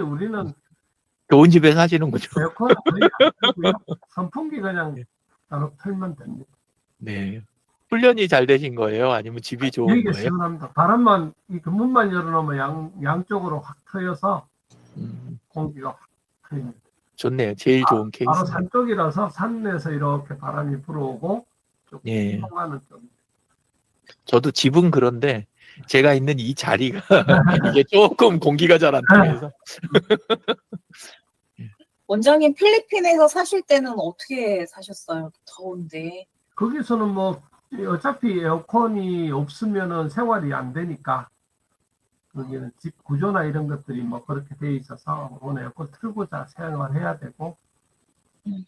우리는 좋은 집에 사시는군요. 에어컨 거의 안 쓰고요. 선풍기 그냥 따로 틀면 됩니다. 네. 훈련이 잘 되신 거예요? 아니면 집이 좋은 여기가 거예요? 시원합니다. 바람만 이 문만 열어놓으면 양 양쪽으로 확 트여서 음, 공기가 확 트입니다. 좋네요. 제일 좋은 케이스. 바로 산 쪽이라서 산에서 이렇게 바람이 불어오고 조금 예. 통하는 쪽. 저도 집은 그런데 제가 있는 이 자리가 이게 조금 공기가 잘 안 통해서 원장님 필리핀에서 사실 때는 어떻게 사셨어요? 더운데. 거기서는 뭐 어차피 에어컨이 없으면은 생활이 안 되니까 거기는 집 구조나 이런 것들이 뭐 그렇게 돼 있어서 오늘 에어컨 틀고자 생활해야 되고 음.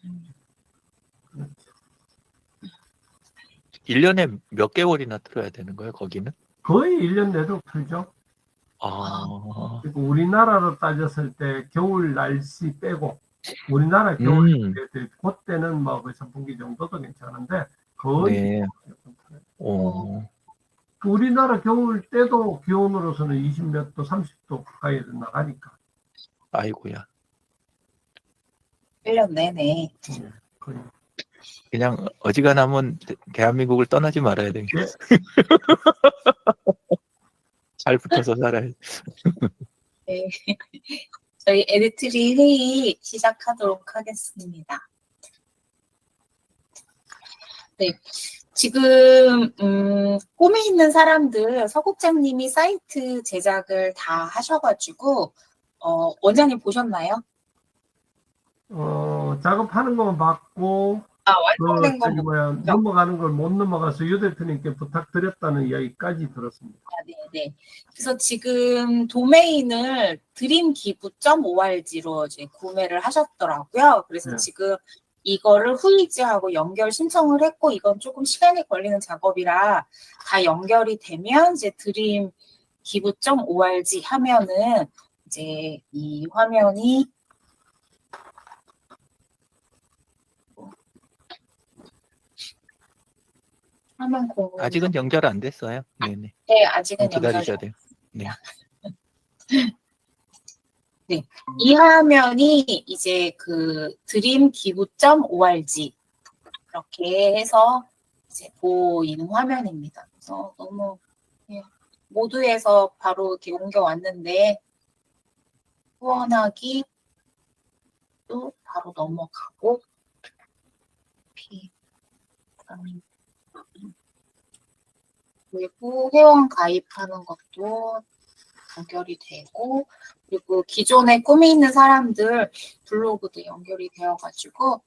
1년에 몇 개월이나 틀어야 되는 거예요, 거기는? 거의 1년 내도 틀죠. 아, 그리고 우리나라로 따졌을 때 겨울 날씨 빼고 우리나라 겨울 음. 때 그때는 뭐그 선풍기 정도도 괜찮은데 거의 네. 틀어요. 어, 그 우리나라 겨울 때도 기온으로서는 20몇 도, 30도 가까이 나가니까 아이고야. 1년 내내. 예, 거의 그냥 어지간하면 대- 대한민국을 떠나지 말아야 되겠 예. 잘 붙어서 살아야 네. 저희 에디트리 회의 시작하도록 하겠습니다. 네. 지금, 음, 꿈에 있는 사람들, 서국장님이 사이트 제작을 다 하셔가지고, 어, 원장님 보셨나요? 어, 작업하는 것만 받고 아, 그 완성된 거 저기 뭐야 넘어가는 걸 못 넘어가서 유 대표님께 부탁드렸다는 이야기까지 들었습니다. 네네. 그래서 지금 도메인을 드림기부.org로 이제 구매를 하셨더라고요. 그래서 네. 지금 이거를 후이지하고 연결 신청을 했고 이건 조금 시간이 걸리는 작업이라 다 연결이 되면 이제 드림 기부.org 하면은 이제 이 화면이 화면 공유 아직은 연결 안 됐어요. 네네. 네, 아직은 좀 연결 기다리셔야 돼요. 이 화면이 이제 그 드림기부.org 이렇게 해서 이제 보이는 화면입니다. 그래서 너무 예, 모두에서 바로 이렇게 옮겨왔는데 후원하기 또 바로 넘어가고 이렇게 음, 그리고 회원 가입하는 것도 연결이 되고 그리고 기존에 꿈이 있는 사람들 블로그도 연결이 되어가지고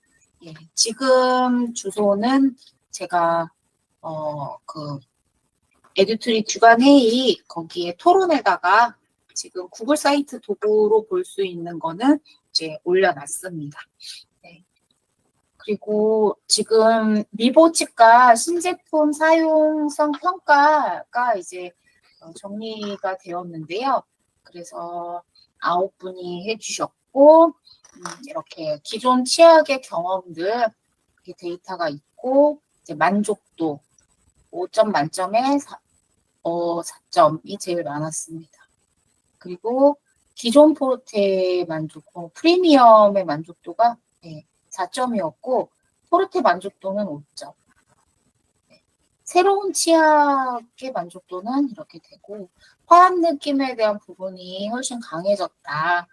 예, 지금 주소는 제가 어그 에듀트리 주간 회의 거기에 토론에다가 지금 구글 사이트 도구로 볼 수 있는 거는 이제 올려놨습니다. 네. 그리고 지금 리보치과 신제품 사용성 평가가 이제 어, 정리가 되었는데요. 그래서 아홉 분이 해주셨고 음, 이렇게 기존 치약의 경험들 데이터가 있고 이제 만족도 5점 만점에 4, 어, 4점이 제일 많았습니다. 그리고 기존 포르테 만족도, 프리미엄의 만족도가 네, 4점이었고 포르테 만족도는 5점. 네, 새로운 치약의 만족도는 이렇게 되고 화학 느낌에 대한 부분이 훨씬 강해졌다.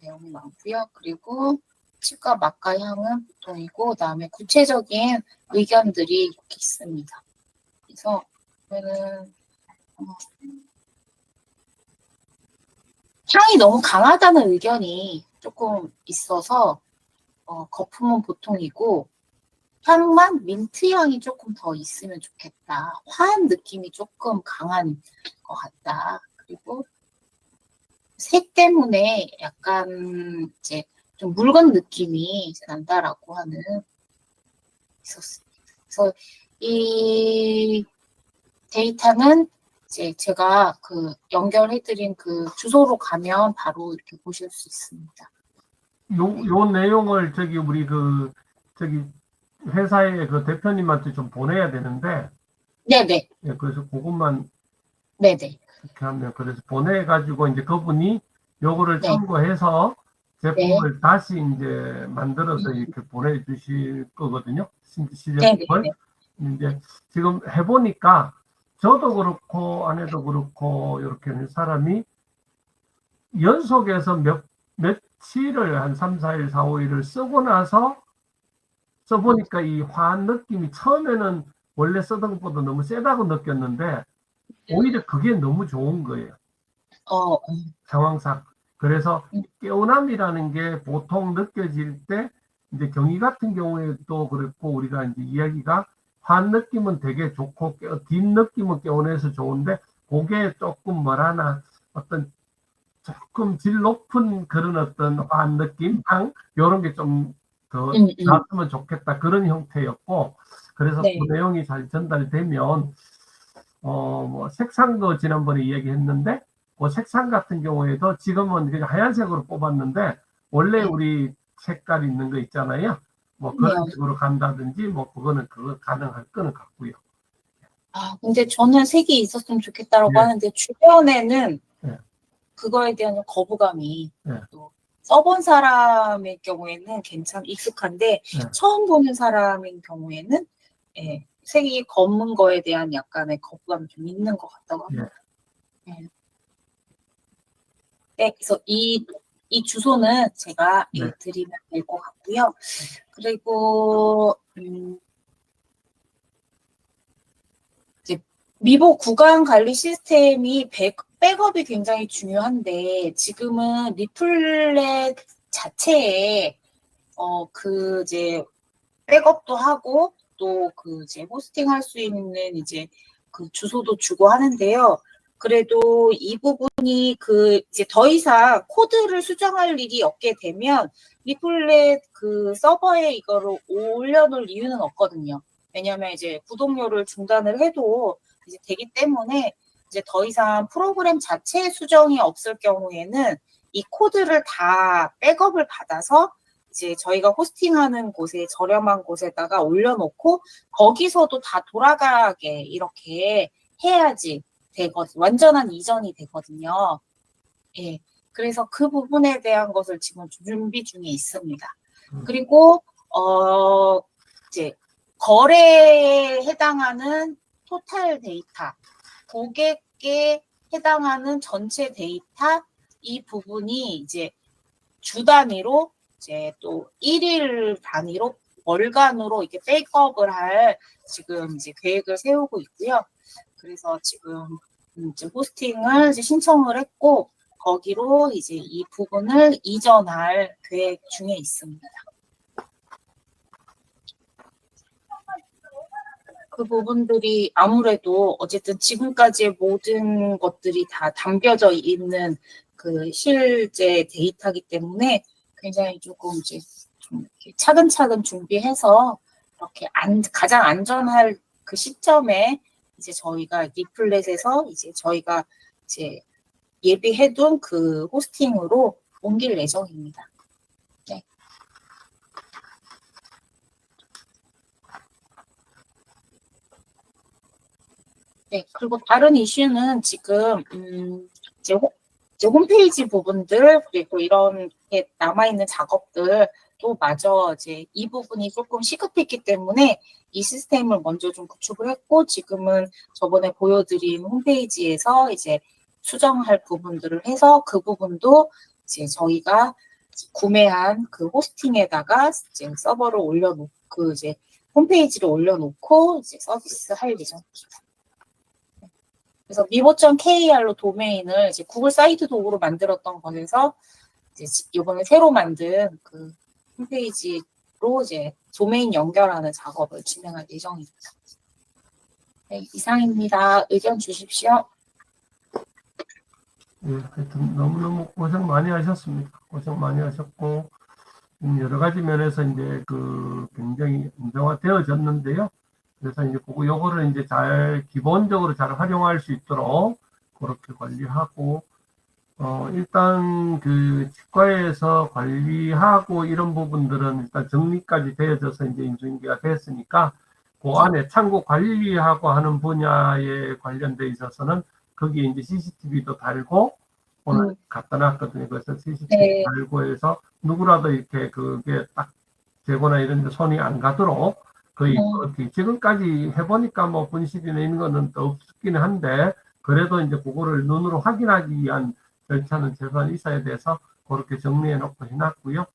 내용이 많고요. 그리고 치과 맛과 향은 보통이고 그다음에 구체적인 의견들이 이렇게 있습니다. 그래서 저는 어, 향이 너무 강하다는 의견이 조금 있어서 어, 거품은 보통이고 향만 민트 향이 조금 더 있으면 좋겠다. 화한 느낌이 조금 강한 것 같다. 그리고 색 때문에 약간 이제 좀 묽은 느낌이 난다라고 하는 있었습니다. 그래서 이 데이터는 이제 제가 그 연결해드린 그 주소로 가면 바로 이렇게 보실 수 있습니다. 요, 요 내용을 저기 우리 그 저기 회사의 그 대표님한테 좀 보내야 되는데 네네, 예, 그래서 그것만 네네. 이렇게 하면 그래서 보내가지고 이제 그분이 요거를 네. 참고해서 제품을 다시 이제 만들어서 이렇게 보내주실 거거든요. 신- 네, 시제품을. 네, 이제 지금 해보니까 저도 그렇고 아내도 그렇고 이렇게 사람이 연속해서 몇, 며칠을 한 3, 4일, 4, 5일을 쓰고 나서 써보니까 이 화한 느낌이 처음에는 원래 쓰던 것보다 너무 세다고 느꼈는데 오히려 그게 너무 좋은 거예요. 어, 상황상. 그래서 음. 깨어남이라는 게 보통 느껴질 때 이제 경희 같은 경우에도 그랬고 우리가 이제 이야기가 환 느낌은 되게 좋고 깨- 뒷 느낌은 깨어내서 좋은데 그게 조금 뭐라나 어떤 조금 질 높은 그런 어떤 환 느낌, 향 이런 게 좀 더 음, 음. 나왔으면 좋겠다 그런 형태였고 그래서 네. 그 내용이 잘 전달되면 어 뭐 색상도 지난번에 이야기했는데 그 색상 같은 경우에도 지금은 그냥 하얀색으로 뽑았는데 원래 네. 우리 색깔 있는 거 있잖아요. 뭐 그런 네. 식으로 간다든지 뭐 그거는 그거 가능할 거는 같고요. 아, 근데 저는 색이 있었으면 좋겠다라고 네. 하는데 주변에는 네. 그거에 대한 거부감이 네. 또 써본 사람의 경우에는 괜찮 익숙한데 네. 처음 보는 사람인 경우에는 예, 색이 검은 거에 대한 약간의 거부감이 좀 있는 것 같다고 합니다. 네. 네, 그래서 이, 이 주소는 제가 예, 네. 드리면 될 것 같고요. 그리고 음, 이제 미보 구간 관리 시스템이 백, 백업이 굉장히 중요한데 지금은 리플렛 자체에 어 그 이제 백업도 하고 또 그 이제 호스팅 할 수 있는 이제 그 주소도 주고 하는데요. 그래도 이 부분이 그 이제 더 이상 코드를 수정할 일이 없게 되면 리플렛 그 서버에 이거를 올려놓을 이유는 없거든요. 왜냐하면 이제 구독료를 중단을 해도 이제 되기 때문에 이제 더 이상 프로그램 자체의 수정이 없을 경우에는 이 코드를 다 백업을 받아서 이제 저희가 호스팅하는 곳에 저렴한 곳에다가 올려놓고 거기서도 다 돌아가게 이렇게 해야지 되거든 완전한 이전이 되거든요. 예. 그래서 그 부분에 대한 것을 지금 준비 중에 있습니다. 음. 그리고 어 이제 거래에 해당하는 토탈 데이터, 고객에 해당하는 전체 데이터 이 부분이 이제 주 단위로 이제 또 일일 단위로 월간으로 이렇게 백업을 할 지금 이제 계획을 세우고 있고요. 그래서 지금 음, 이제 호스팅을 이제 신청을 했고 거기로 이제 이 부분을 이전할 계획 중에 있습니다. 그 부분들이 아무래도 어쨌든 지금까지의 모든 것들이 다 담겨져 있는 그 실제 데이터이기 때문에 굉장히 조금 이제 좀 차근차근 준비해서 이렇게 안, 가장 안전할 그 시점에 이제 저희가 리플렛에서 이제 저희가 이제 예비해둔 그 호스팅으로 옮길 예정입니다. 네, 그리고 다른 이슈는 지금 음, 이제, 호, 이제 홈페이지 부분들 그리고 이런 게 남아 있는 작업들 또 마저 이제 이 부분이 조금 시급했기 때문에 이 시스템을 먼저 좀 구축을 했고 지금은 저번에 보여드린 홈페이지에서 이제 수정할 부분들을 해서 그 부분도 이제 저희가 구매한 그 호스팅에다가 이제 서버를 올려놓고 그 이제 홈페이지를 올려놓고 이제 서비스 할 예정입니다. 그래서 미보.kr로 도메인을 이제 구글 사이트 도구로 만들었던 것에서 이제 이번에 새로 만든 그 홈페이지로 이제 도메인 연결하는 작업을 진행할 예정입니다. 네, 이상입니다. 의견 주십시오. 예, 하여튼 너무너무 고생 많이 하셨습니다. 고생 많이 하셨고, 음, 여러 가지 면에서 이제 그 굉장히 안정화되어졌는데요. 그래서 이제 그거 요거를 이제 잘 기본적으로 잘 활용할 수 있도록 그렇게 관리하고, 어, 일단 그 치과에서 관리하고 이런 부분들은 일단 정리까지 되어져서 이제 인수인계가 됐으니까 그 안에 창고 관리하고 하는 분야에 관련돼 있어서는 거기에 이제 CCTV도 달고 오늘 음. 갖다 놨거든요. 그래서 CCTV 네. 달고 해서 누구라도 이렇게 그게 딱 재거나 이런 데 손이 안 가도록 거의 음. 그렇게 지금까지 해보니까 뭐 분실이나 이런 거는 또 없긴 한데 그래도 이제 그거를 눈으로 확인하기 위한 절차는 최소한 있어야 돼서 그렇게 정리해 놓고 해놨고요.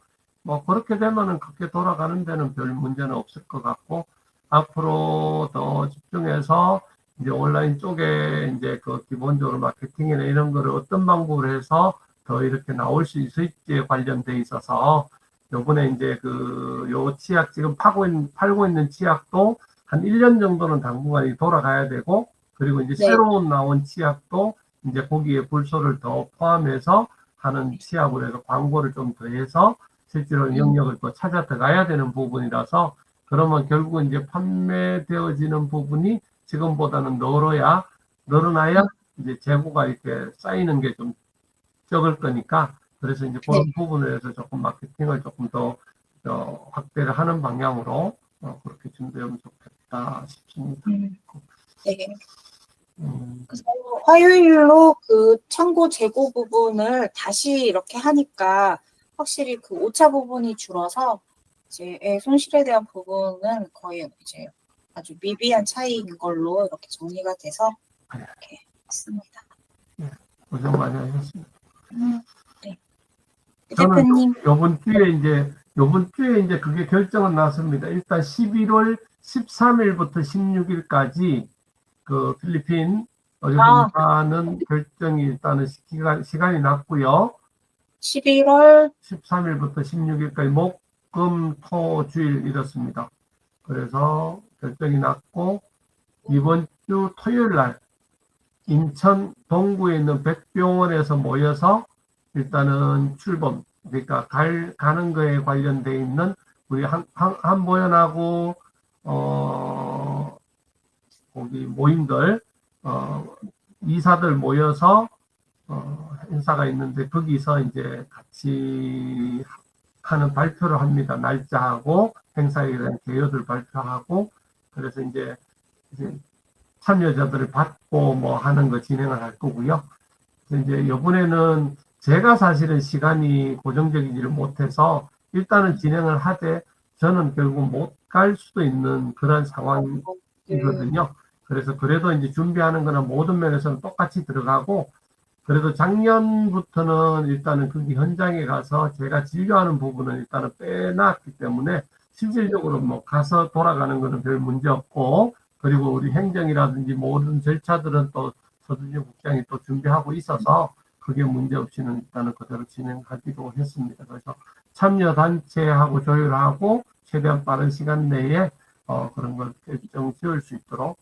뭐 그렇게 되면은 그렇게 돌아가는 데는 별 문제는 없을 것 같고 앞으로 더 집중해서 이제 온라인 쪽에 이제 그 기본적으로 마케팅이나 이런 거를 어떤 방법으로 해서 더 이렇게 나올 수 있을지에 관련돼 있어서 요번에 이제 그 요 치약 지금 파고 있는, 팔고 있는 치약도 한 1년 정도는 당분간 돌아가야 되고 그리고 이제 네. 새로운 나온 치약도 이제 거기에 불소를 더 포함해서 하는 치약으로 해서 광고를 좀 더해서 실제로 음. 영역을 또 찾아 들어가야 되는 부분이라서 그러면 결국은 이제 판매되어지는 부분이 지금보다는 늘어야 늘어나야 이제 재고가 이렇게 쌓이는 게 좀 적을 거니까 그래서 이제 그런 네. 부분에 대해서 조금 마케팅을 조금 더 어, 확대를 하는 방향으로 어, 그렇게 준비하면 좋겠다 싶습니다. 음. 네. 음, 그래서 화요일로 그 창고 재고 부분을 다시 이렇게 하니까 확실히 그 오차 부분이 줄어서 이제 예, 손실에 대한 부분은 거의 이제 아주 미비한 차이인 걸로 이렇게 정리가 돼서 이렇게 했습니다. 고생 많이 하셨습니다. 음, 네. 대표님, 요번 주에 이제 요번 주에 이제 그게 결정은 났습니다. 일단 11월 13일부터 16일까지 그 필리핀 어류공사는 결정이 일단은 시간, 시간이 났고요. 11월 13일부터 16일까지 목, 금, 토, 주일 이렇습니다. 그래서 결정이 났고 이번 주 토요일 날 인천 동구에 있는 백병원에서 모여서 일단은 출범 그러니까 갈, 가는 거에 관련돼 있는 우리 한, 한, 한보연하고 어 거기 모임들 어 이사들 모여서 어 행사가 있는데 거기서 이제 같이 하는 발표를 합니다. 날짜하고 행사에 대한 개요들 발표하고 그래서 이제, 이제 참여자들을 받고 뭐 하는 거 진행을 할 거고요. 이제 이번에는 제가 사실은 시간이 고정적이지를 못해서 일단은 진행을 하되 저는 결국 못 갈 수도 있는 그런 상황이거든요. 그래서 그래도 이제 준비하는 거는 모든 면에서는 똑같이 들어가고 그래도 작년부터는 일단은 거기 현장에 가서 제가 진료하는 부분은 일단은 빼놨기 때문에 실질적으로 뭐 가서 돌아가는 거는 별 문제 없고 그리고 우리 행정이라든지 모든 절차들은 또 서준영 국장이 또 준비하고 있어서 그게 문제 없이는 일단은 그대로 진행하기로 했습니다. 그래서 참여 단체하고 조율하고 최대한 빠른 시간 내에 어, 그런 걸 결정 지을 수 있도록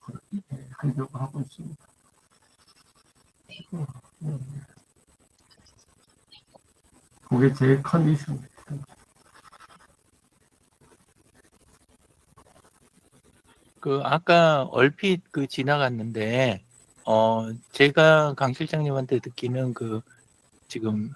그렇게 하려고 하고 있습니다. 음. 그게 제일 큰 이슈입니다. 그 아까 얼핏 그 지나갔는데 어 제가 강 실장님한테 듣기는 그 지금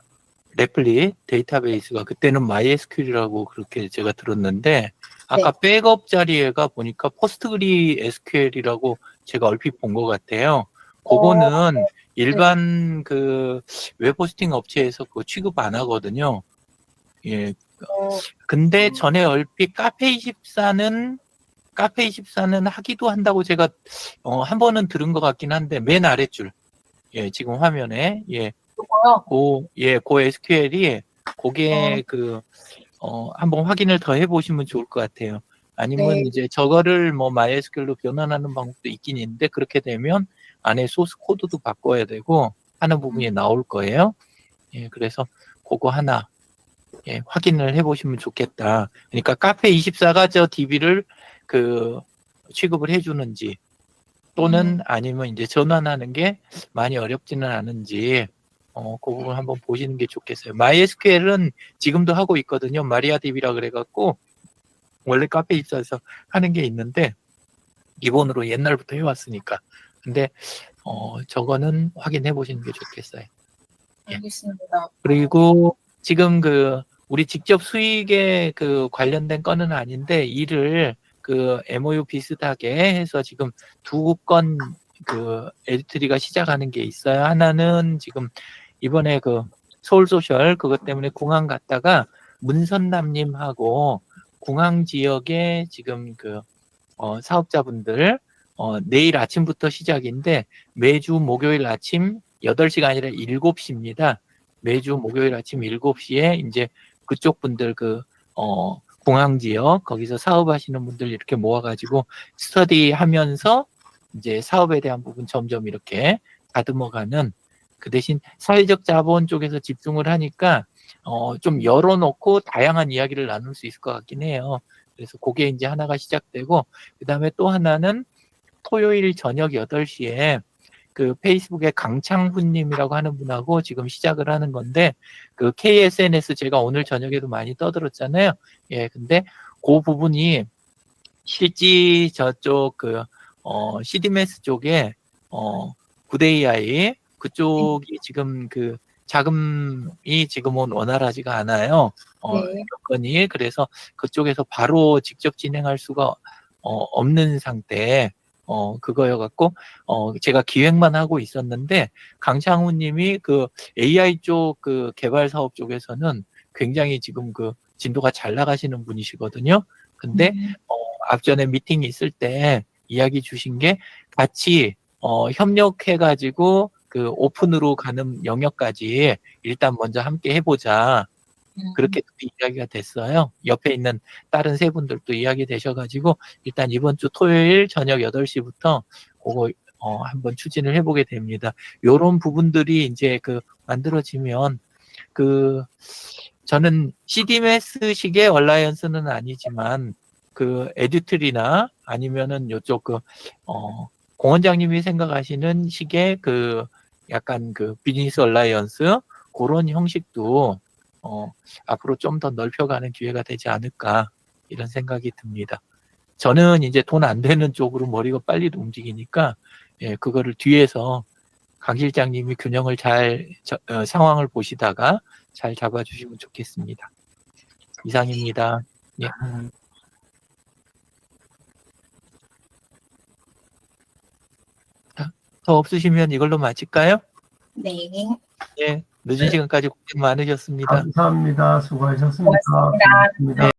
레플리 데이터베이스가 그때는 MySQL이라고 그렇게 제가 들었는데 아까 백업 자리에가 보니까 포스트그리 SQL이라고 제가 얼핏 본 것 같아요. 그거는 일반 그 웹호스팅 업체에서 그거 취급 안 하거든요. 예. 어, 근데 전에 얼핏 카페24는 카페 24는 하기도 한다고 제가 어, 한 번은 들은 것 같긴 한데 맨 아랫줄 예 지금 화면에 예. 고, 예, 고 SQL이 그게 그, 어, 한번 확인을 더 해보시면 좋을 것 같아요. 아니면 네. 이제 저거를 뭐 MySQL로 변환하는 방법도 있긴 있는데 그렇게 되면 안에 소스 코드도 바꿔야 되고 하는 부분이 나올 거예요. 예, 그래서 그거 하나 예, 확인을 해보시면 좋겠다. 그러니까 카페 24가 저 DB를 그 취급을 해주는지 또는 음. 아니면 이제 전환하는 게 많이 어렵지는 않은지 어, 그 부분 한번 보시는 게 좋겠어요. MySQL은 지금도 하고 있거든요. 마리아DB라 그래갖고 원래 카페 입사해서 하는 게 있는데 기본으로 옛날부터 해왔으니까. 근데 어, 저거는 확인해 보시는 게 좋겠어요. 예. 알겠습니다. 그리고 지금 그 우리 직접 수익에 그 관련된 건은 아닌데 일을 그 MOU 비슷하게 해서 지금 두건그 에디트리가 시작하는 게 있어요. 하나는 지금 이번에 그 서울 소셜 그것 때문에 공항 갔다가 문선남님하고 공항 지역에 지금 그 어, 사업자분들 어, 내일 아침부터 시작인데 매주 목요일 아침 8시가 아니라 7시입니다. 매주 목요일 아침 7시에 이제 그쪽 분들 그 어, 공항 지역 거기서 사업하시는 분들 이렇게 모아가지고 스터디 하면서 이제 사업에 대한 부분 점점 이렇게 다듬어가는 그 대신 사회적 자본 쪽에서 집중을 하니까 어, 좀 열어놓고 다양한 이야기를 나눌 수 있을 것 같긴 해요. 그래서 그게 이제 하나가 시작되고 그 다음에 또 하나는 토요일 저녁 8시에 그 페이스북에 강창훈님이라고 하는 분하고 지금 시작을 하는 건데 그 KSNS 제가 오늘 저녁에도 많이 떠들었잖아요. 예, 근데 그 부분이 실지 저쪽 그 어, CDMS 쪽에 어, 구데이아이 그쪽이 지금 그 자금이 지금은 원활하지가 않아요. 어, 네. 여건이 그래서 그쪽에서 바로 직접 진행할 수가 어, 없는 상태에 어, 그거여 갖고 어, 제가 기획만 하고 있었는데 강창훈 님이 그 AI 쪽 그 개발 사업 쪽에서는 굉장히 지금 그 진도가 잘 나가시는 분이시거든요. 근데 음, 앞전에 미팅이 있을 때 이야기 주신 게 같이 어, 협력해가지고 그 오픈으로 가는 영역까지 일단 먼저 함께 해보자. 음. 그렇게 이야기가 됐어요. 옆에 있는 다른 세 분들도 이야기 되셔가지고 일단 이번 주 토요일 저녁 8시부터 그거 어, 한번 추진을 해보게 됩니다. 요런 부분들이 이제 그 만들어지면 그 저는 CDMS식의 얼라이언스는 아니지만 그 에듀트리나 아니면은 요쪽 그 어, 공원장님이 생각하시는 식의 그 약간 그 비즈니스 얼라이언스 그런 형식도 어, 앞으로 좀 더 넓혀가는 기회가 되지 않을까 이런 생각이 듭니다. 저는 이제 돈 안 되는 쪽으로 머리가 빨리 움직이니까 예, 그거를 뒤에서 강 실장님이 균형을 잘 저- 어, 상황을 보시다가 잘 잡아주시면 좋겠습니다. 이상입니다. 더 없으시면 이걸로 마칠까요? 네. 예, 늦은 시간까지 고생 많으셨습니다. 감사합니다. 수고하셨습니다. 고맙습니다. 고맙습니다.